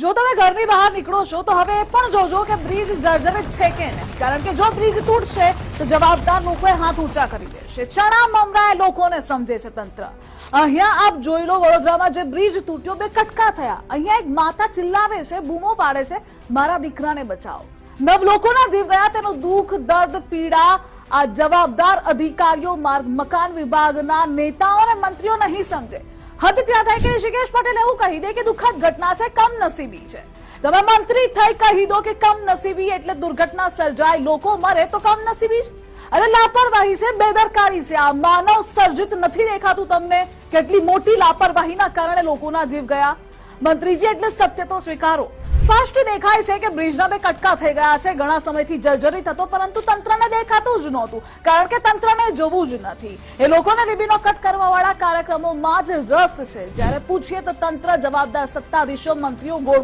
જો તમે ઘરની બહાર નીકળો છો, તો હવે પણ જોજો કે બ્રિજ જર્જરિત છે કે નહીં. કારણ કે જો બ્રિજ તૂટશે, તો જવાબદાર લોકોએ હાથ ઊંચા કરી દેશે. ચણા મમરાએ લોકોને સમજે છે તંત્ર. અહીંયા આપ જોઈ લો, વડોદરામાં જે બ્રિજ તૂટ્યો, બે કટકા થયા. અહીંયા એક માતા ચિલ્લાવે છે, બૂમો પાડે છે, મારા દીકરાને બચાવો. નવ લોકોના જીવ ગયા, તેનો દુઃખ, દર્દ, પીડા, આ જવાબદાર અધિકારીઓ, માર્ગ, મકાન વિભાગના નેતાઓ અને મંત્રીઓ નહીં સમજે. હદ ત્યાં થાય કે ઋષિકેશ પટેલ એવું કહી દે કે દુઃખદ ઘટના છે, કમનસીબી છે. તમે મંત્રી થઈ કહી દો કે કમનસીબી એટલે દુર્ઘટના સર્જાય, લોકો મરે તો કમનસીબી છે અને લાપરવાહી છે, બેદરકારી છે આ. માનવ સર્જિત નથી દેખાતું તમને કેટલી મોટી લાપરવાહીના કારણે લોકોના જીવ ગયા? મંત્રીજી એટલે સત્ય તો સ્વીકારો. સ્પષ્ટ દેખાય છે કે બ્રિજના બે કટકા થઈ ગયા છે. ઘણા સમયથી જર્જરિત હતો, પરંતુ તંત્રને દેખાતું જ નહોતું, કારણ કે તંત્રને જોવું જ નથી. એ લોકોને લીબીનો કટ કરવા વાળા કાર્યક્રમોમાં જ રસ છે. જ્યારે પૂછીએ તો તંત્ર જવાબદાર સત્તાધીશો, મંત્રીઓ ગોળ